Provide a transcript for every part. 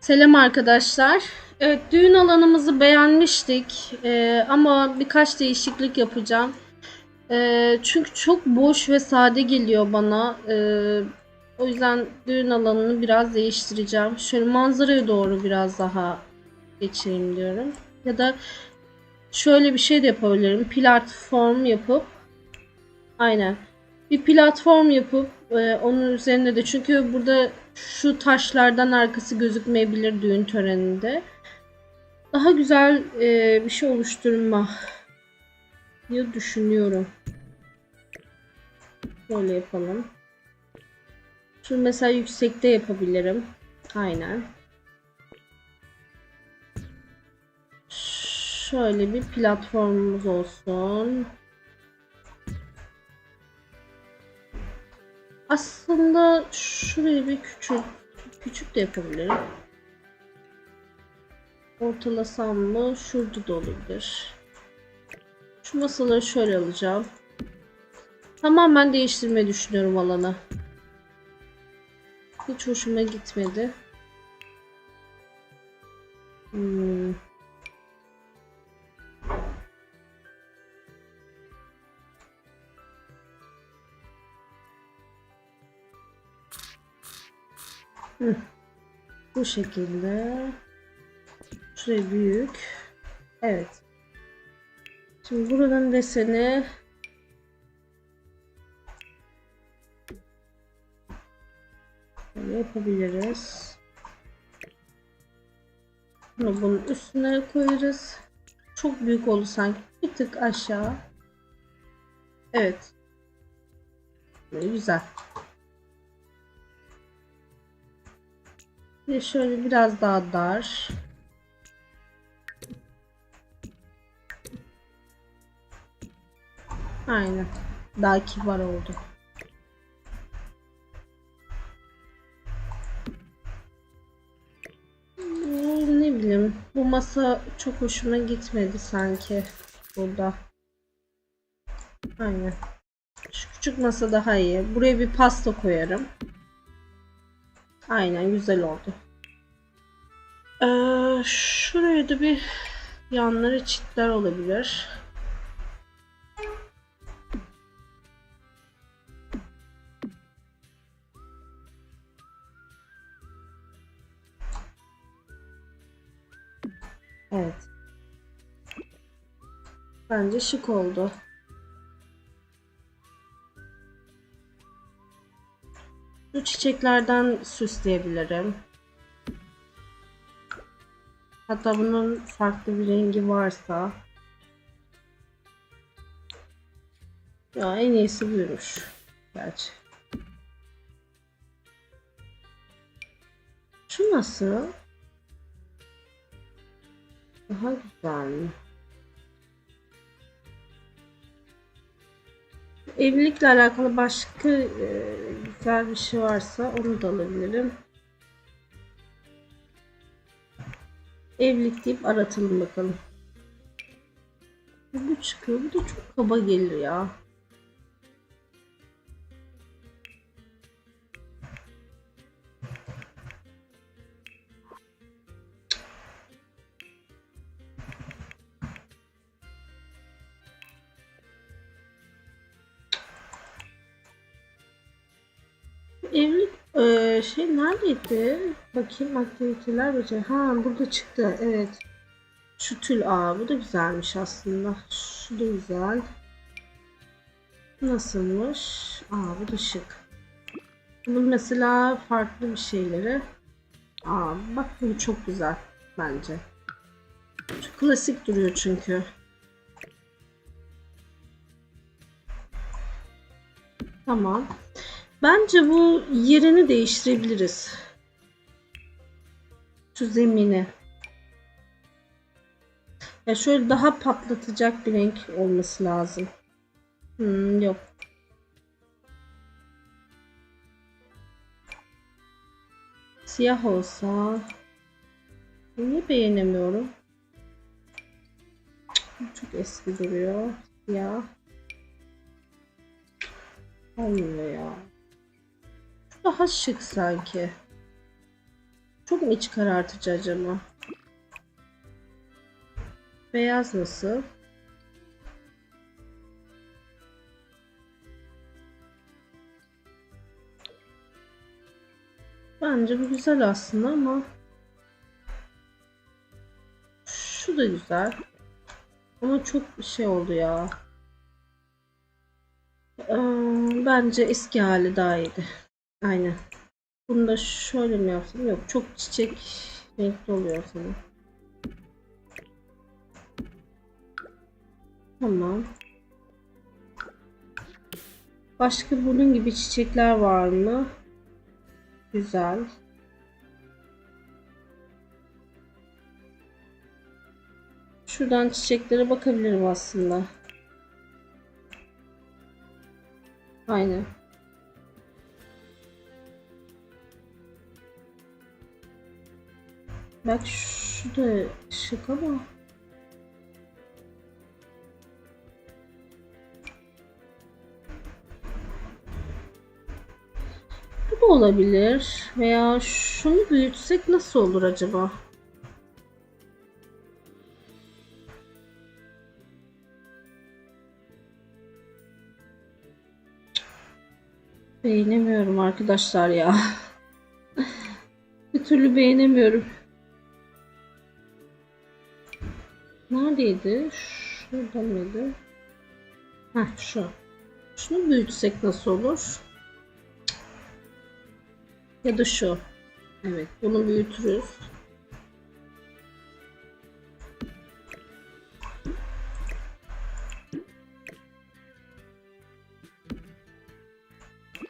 Selam arkadaşlar. Evet düğün alanımızı beğenmiştik Ee, ama birkaç değişiklik yapacağım. Ee, çünkü çok boş ve sade geliyor bana. Ee, o yüzden düğün alanını biraz değiştireceğim. Şöyle manzaraya doğru biraz daha geçeyim diyorum. Ya da şöyle bir şey de yapabilirim. Platform yapıp aynen bir platform yapıp e, onun üzerinde de çünkü burada şu taşlardan arkası gözükmeyebilir düğün töreninde. Daha güzel e, bir şey oluşturma diye düşünüyorum. Böyle yapalım. Şunu mesela yüksekte yapabilirim. Aynen. Şöyle bir platformumuz olsun. Aslında şurayı bir küçük küçük de yapabilirim. Ortalasam mı? Şurada da olabilir. Şu masaları şöyle alacağım. Tamamen değiştirmeyi düşünüyorum alanı. Hiç hoşuma gitmedi. Hmm. Bu şekilde. Şuraya büyük. Evet. Şimdi buranın deseni yapabiliriz. Bunu bunun üstüne koyarız. Çok büyük oldu sanki. Bir tık aşağı. Evet. Güzel. Ve şöyle biraz daha dar. Aynen. Daha kibar oldu. Ne bileyim. Bu masa çok hoşuma gitmedi sanki. Burada. Aynen. Şu küçük masa daha iyi. Buraya bir pasta koyarım. Aynen güzel oldu. Ee, şuraya da bir yanları çitler olabilir. Evet. Bence şık oldu. Bu çiçeklerden süsleyebilirim. Hatta bunun farklı bir rengi varsa. Ya en iyisi buymuş. Gerçi. Şu nasıl? Daha güzel mi? Evlilikle alakalı başka e, güzel bir şey varsa onu da alabilirim. Evlilik deyip aratalım bakalım. Bu çıkıyor. Bu da çok kaba gelir ya. Eee, şey neredeydi? Bakayım aktiviteler böceği. Ha burada çıktı. Evet. Şu tül aa bu da güzelmiş aslında. Şu da güzel. Nasılmış? Aa bu da şık. Bu mesela farklı bir şeyleri. Aa bak bu çok güzel bence. Çok klasik duruyor çünkü. Tamam. Bence bu yerini değiştirebiliriz. Şu zemini. Ya şöyle daha patlatacak bir renk olması lazım. Hmm, yok. Siyah olsa. Niye beğenemiyorum? Çok eski duruyor. Siyah. Olmuyor ya. Daha şık sanki. Çok mu iç karartıcı acaba? Beyaz nasıl? Bence bu güzel aslında ama şu da güzel. Ama çok şey oldu ya. Ee, bence eski hali daha iyiydi. Aynen. Bunu da şöyle mi yapsam? Yok çok çiçek renkli oluyor sana. Tamam. Başka bunun gibi çiçekler var mı? Güzel. Şuradan çiçeklere bakabilirim aslında. Aynen. Bak şu da şık ama. Bu da olabilir. Veya şunu büyütsek nasıl olur acaba? Beğenemiyorum arkadaşlar ya. Bir türlü beğenemiyorum. Neredeydi? Şurada mıydı? Heh şu. Şunu büyütsek nasıl olur? Ya da şu. Evet bunu büyütürüz.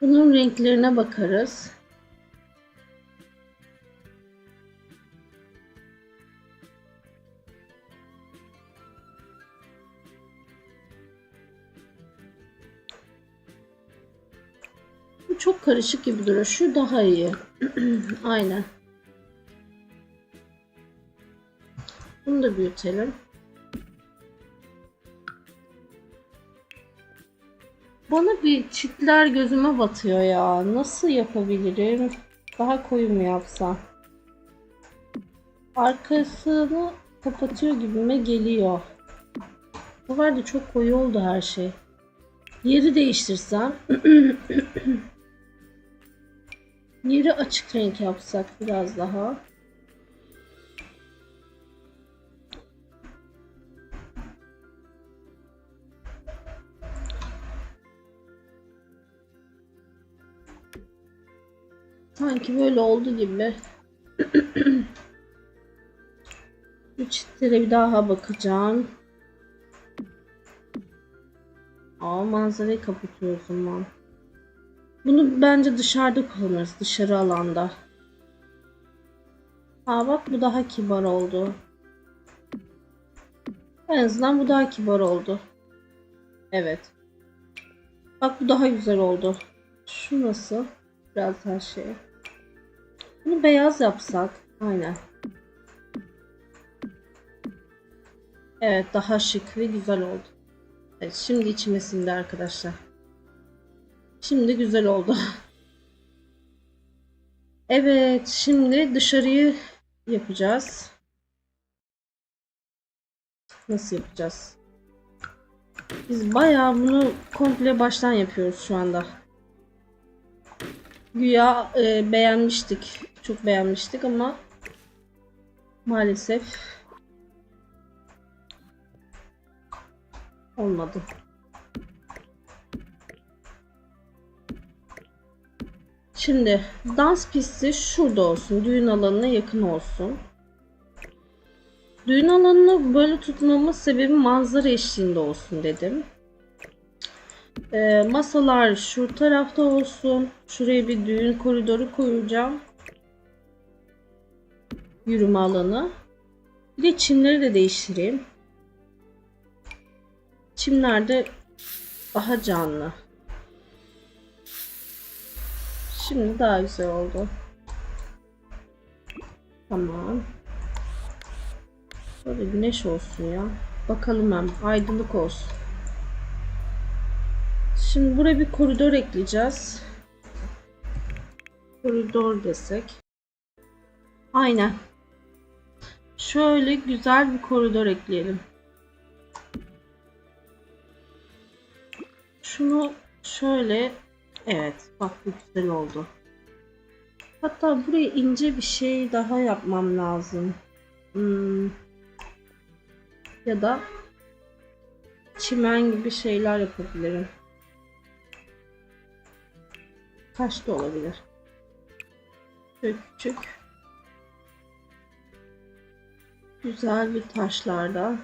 Bunun renklerine bakarız. Karışık gibi duruyor. Şu daha iyi. Aynen. Bunu da büyütelim. Bana bir çitler gözüme batıyor ya. Nasıl yapabilirim? Daha koyu mu yapsam? Arkasını kapatıyor gibime geliyor. Bu var da çok koyu oldu her şey. Yeri değiştirsem. Yeri açık renk yapsak biraz daha. Sanki böyle oldu gibi. Bu çitlere bir daha bakacağım. Aa manzarayı kapatıyor o zaman. Bunu bence dışarıda kullanırız. Dışarı alanda. Aa bak bu daha kibar oldu. En azından bu daha kibar oldu. Evet. Bak bu daha güzel oldu. Şu nasıl? Biraz her şey. Bunu beyaz yapsak. Aynen. Evet daha şık ve güzel oldu. Evet şimdi içime sindi arkadaşlar. Şimdi güzel oldu. Evet şimdi dışarıyı yapacağız. Nasıl yapacağız? Biz bayağı bunu komple baştan yapıyoruz şu anda. Güya e, beğenmiştik. Çok beğenmiştik ama maalesef olmadı. Şimdi dans pisti şurada olsun. Düğün alanına yakın olsun. Düğün alanını böyle tutmamın sebebi manzara eşliğinde olsun dedim. Ee, masalar şu tarafta olsun. Şuraya bir düğün koridoru koyacağım. Yürüme alanı. Bir de çimleri de değiştireyim. Çimler de daha canlı. Şimdi daha güzel oldu. Tamam. Böyle güneş olsun ya. Bakalım hem aydınlık olsun. Şimdi buraya bir koridor ekleyeceğiz. Koridor desek. Aynen. Şöyle güzel bir koridor ekleyelim. Şunu şöyle evet bak bu güzel oldu. Hatta buraya ince bir şey daha yapmam lazım. Hmm. Ya da çimen gibi şeyler yapabilirim. Taş da olabilir. Şöyle küçük. Güzel bir taşlarda.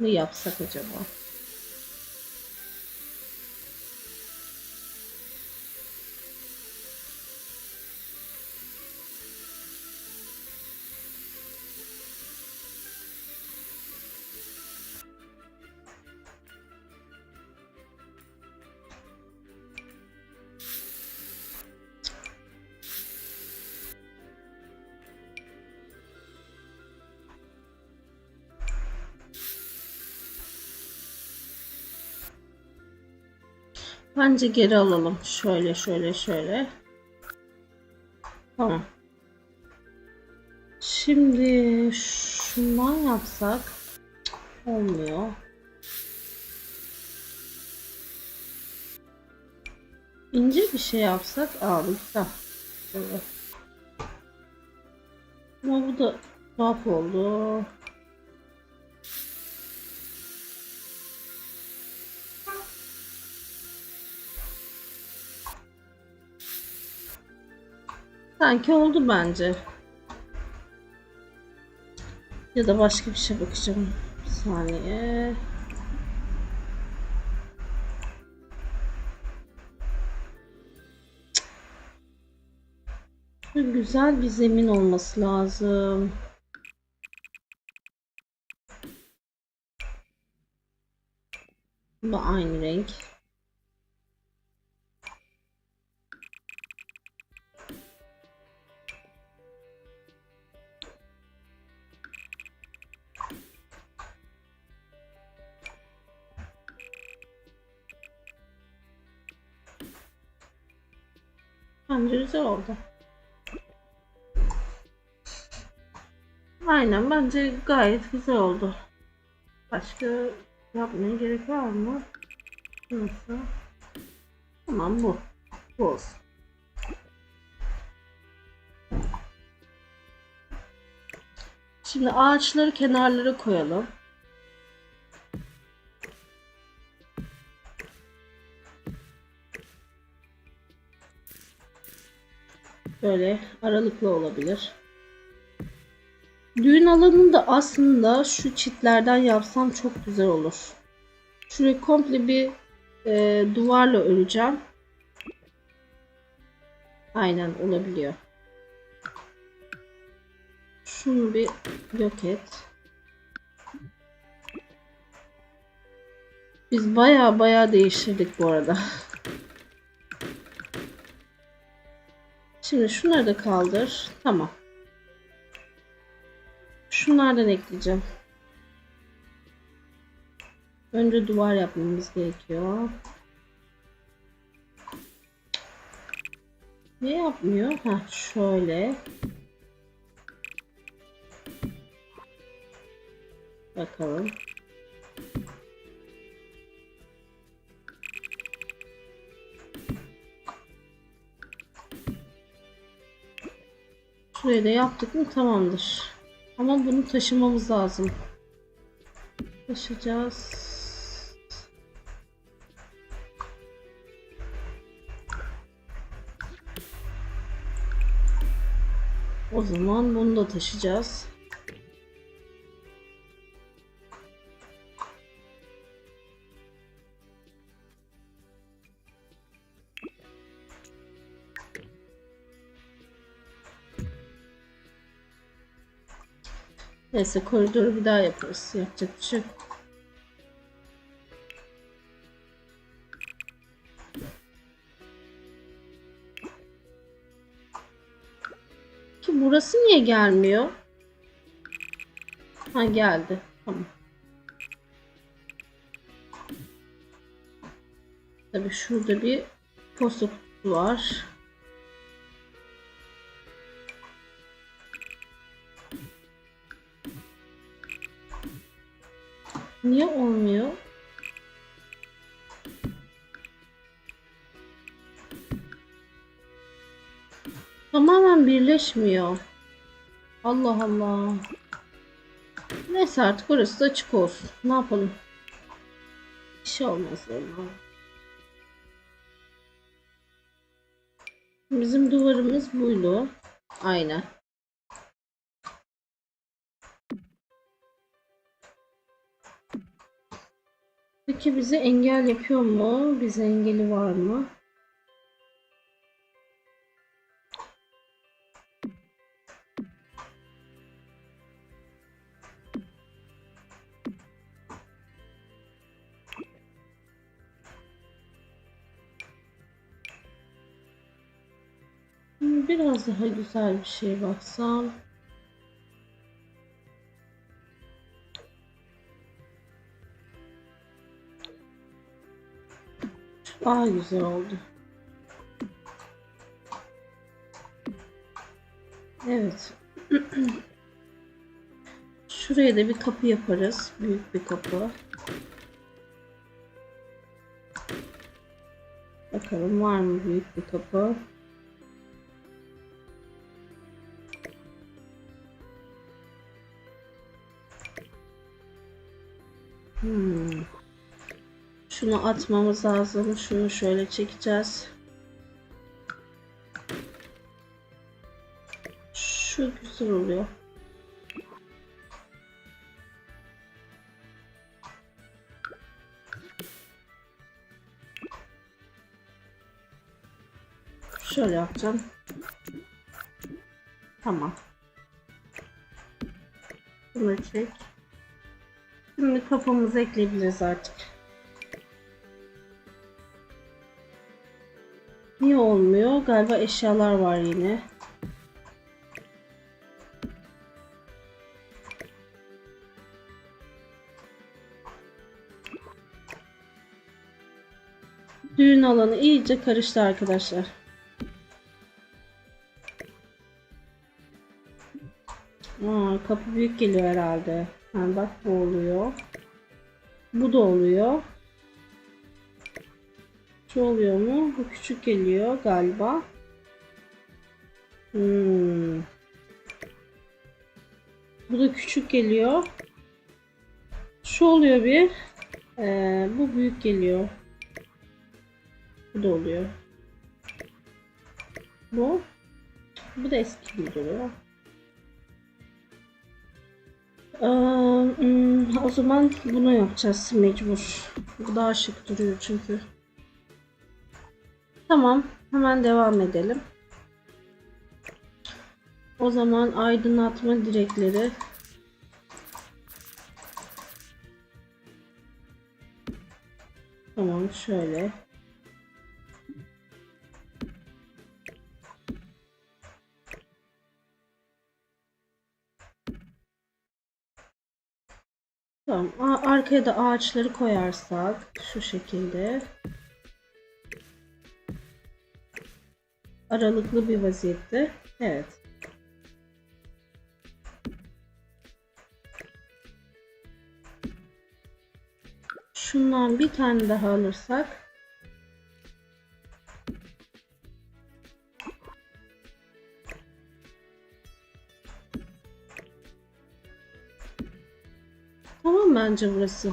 Ne yapsak acaba? Bence geri alalım. Şöyle şöyle şöyle. Tamam. Şimdi şundan yapsak olmuyor. İnce bir şey yapsak aa bu güzel. Böyle. Ama bu da tuhaf oldu. Sanki oldu bence. Ya da başka bir şey bakacağım. Bir saniye. Güzel bir zemin olması lazım. Bu aynı renk. Bence güzel oldu. Aynen bence gayet güzel oldu. Başka yapmaya gerek var mı? Nasıl? Tamam bu. Bu olsun. Şimdi ağaçları kenarlara koyalım. Böyle aralıklı olabilir. Düğün alanını da aslında şu çitlerden yapsam çok güzel olur. Şurayı komple bir e, duvarla öreceğim. Aynen olabiliyor. Şunu bir yok et. Biz baya baya değiştirdik bu arada. Şimdi şunları da kaldır. Tamam. Şunlardan ekleyeceğim. Önce duvar yapmamız gerekiyor. Ne yapmıyor? Ha şöyle. Bakalım. Şurayı da yaptık mı tamamdır. Ama bunu taşımamız lazım. Taşıyacağız. O zaman bunu da taşıyacağız. Neyse koridoru bir daha yaparız. Yapacak bir şey. Ki burası niye gelmiyor? Ha geldi. Tamam. Tabii şurada bir posta kutusu var. Birleşmiyor. Allah Allah. Neyse artık orası da açık olsun. Ne yapalım? Bir şey olmaz vallahi. Bizim duvarımız buydu. Aynen. Peki bize engel yapıyor mu? Bize engeli var mı? Biraz daha güzel bir şey baksam. Daha güzel oldu. Evet. Şuraya da bir kapı yaparız. Büyük bir kapı. Bakalım var mı büyük bir kapı? Şunu atmamız lazım. Şunu şöyle çekeceğiz. Şu güzel oluyor. Şöyle yapacağım. Tamam. Bunu çek. Şimdi kafamızı ekleyebiliriz artık. Olmuyor? Galiba eşyalar var yine. Düğün alanı iyice karıştı arkadaşlar. Aa, kapı büyük geliyor herhalde. Ha, bak bu oluyor. Bu da oluyor. Şu oluyor mu? Bu küçük geliyor galiba. Hmm. Bu da küçük geliyor. Şu oluyor bir. Ee, bu büyük geliyor. Bu da oluyor. Bu. Bu da eski gibi duruyor. Ee, hmm, o zaman bunu yapacağız mecbur. Bu daha şık duruyor çünkü. Tamam, hemen devam edelim. O zaman aydınlatma direkleri Tamam, şöyle. Tamam, arkaya da ağaçları koyarsak şu şekilde. Aralıklı bir vaziyette. Evet. Şundan bir tane daha alırsak Tamam bence burası.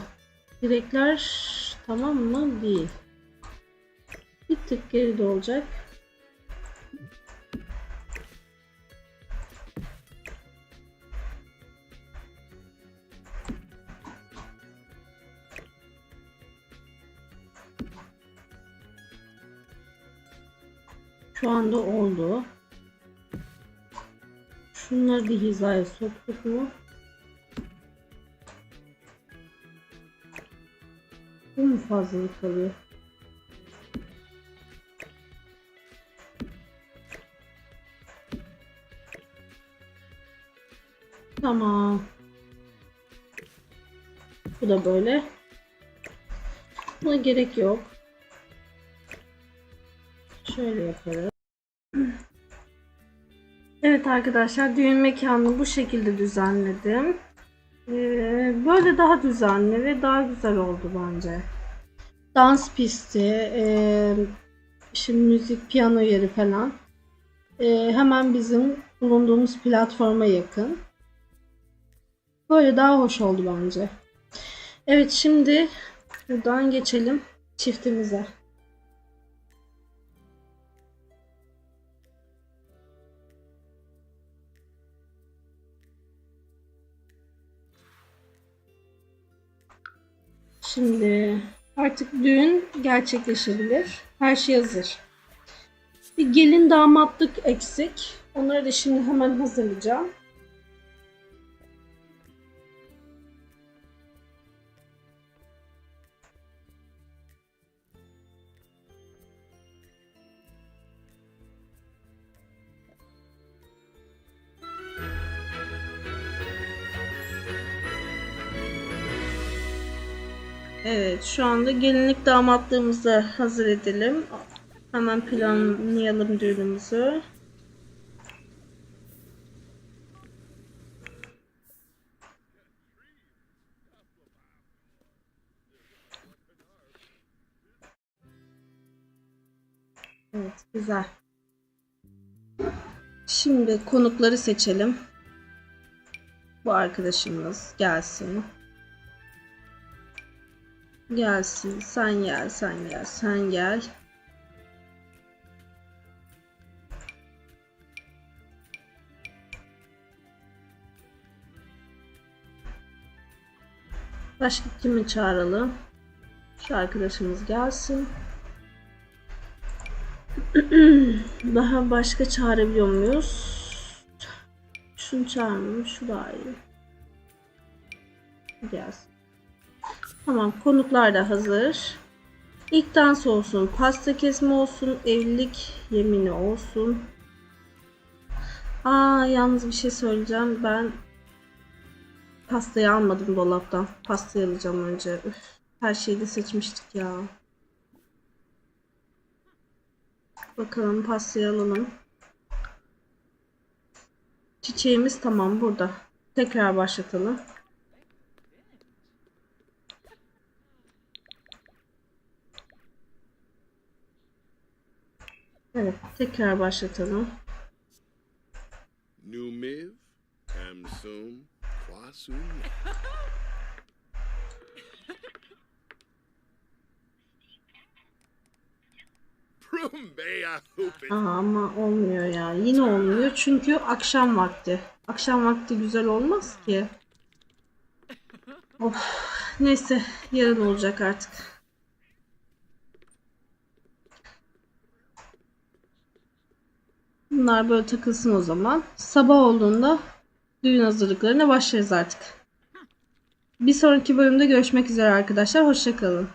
Direkler tamam mı? Değil. Bir tık geride olacak. Hizaya soktuk mu? Bu mu fazlalık kalıyor? Tamam. Bu da böyle. Buna gerek yok. Şöyle yaparız. Evet arkadaşlar düğün mekanını bu şekilde düzenledim. Ee, böyle daha düzenli ve daha güzel oldu bence. Dans pisti, e, şimdi müzik, piyano yeri falan. E, hemen bizim bulunduğumuz platforma yakın. Böyle daha hoş oldu bence. Evet şimdi buradan geçelim çiftimize. Şimdi artık düğün gerçekleşebilir. Her şey hazır. Bir gelin damatlık eksik. Onları da şimdi hemen hazırlayacağım. Evet, şu anda gelinlik damatlığımızı hazır edelim. Hemen planlayalım düğünümüzü. Evet, güzel. Şimdi konukları seçelim. Bu arkadaşımız gelsin. Gelsin. Sen gel, sen gel, sen gel. Başka kimi çağıralım? Şu arkadaşımız gelsin. Daha başka çağırabiliyor muyuz? Şunu çağırmayayım. Şu daha iyi. Gelsin. Tamam konuklar da hazır. İlk dans olsun, pasta kesme olsun, evlilik yemini olsun. Aa yalnız bir şey söyleyeceğim. Ben pastayı almadım dolaptan. Pastayı alacağım önce. Üf, her şeyi de seçmiştik ya. Bakalım pastayı alalım. Çiçeğimiz tamam burada. Tekrar başlatalım. Evet, tekrar başlatalım. Numiv, Amsum, Kwasum. Aa, ama olmuyor ya. Yine olmuyor çünkü akşam vakti. Akşam vakti güzel olmaz ki. Of. Neyse, yarın olacak artık. Bunlar böyle takılsın o zaman. Sabah olduğunda düğün hazırlıklarına başlarız artık. Bir sonraki bölümde görüşmek üzere arkadaşlar. Hoşçakalın.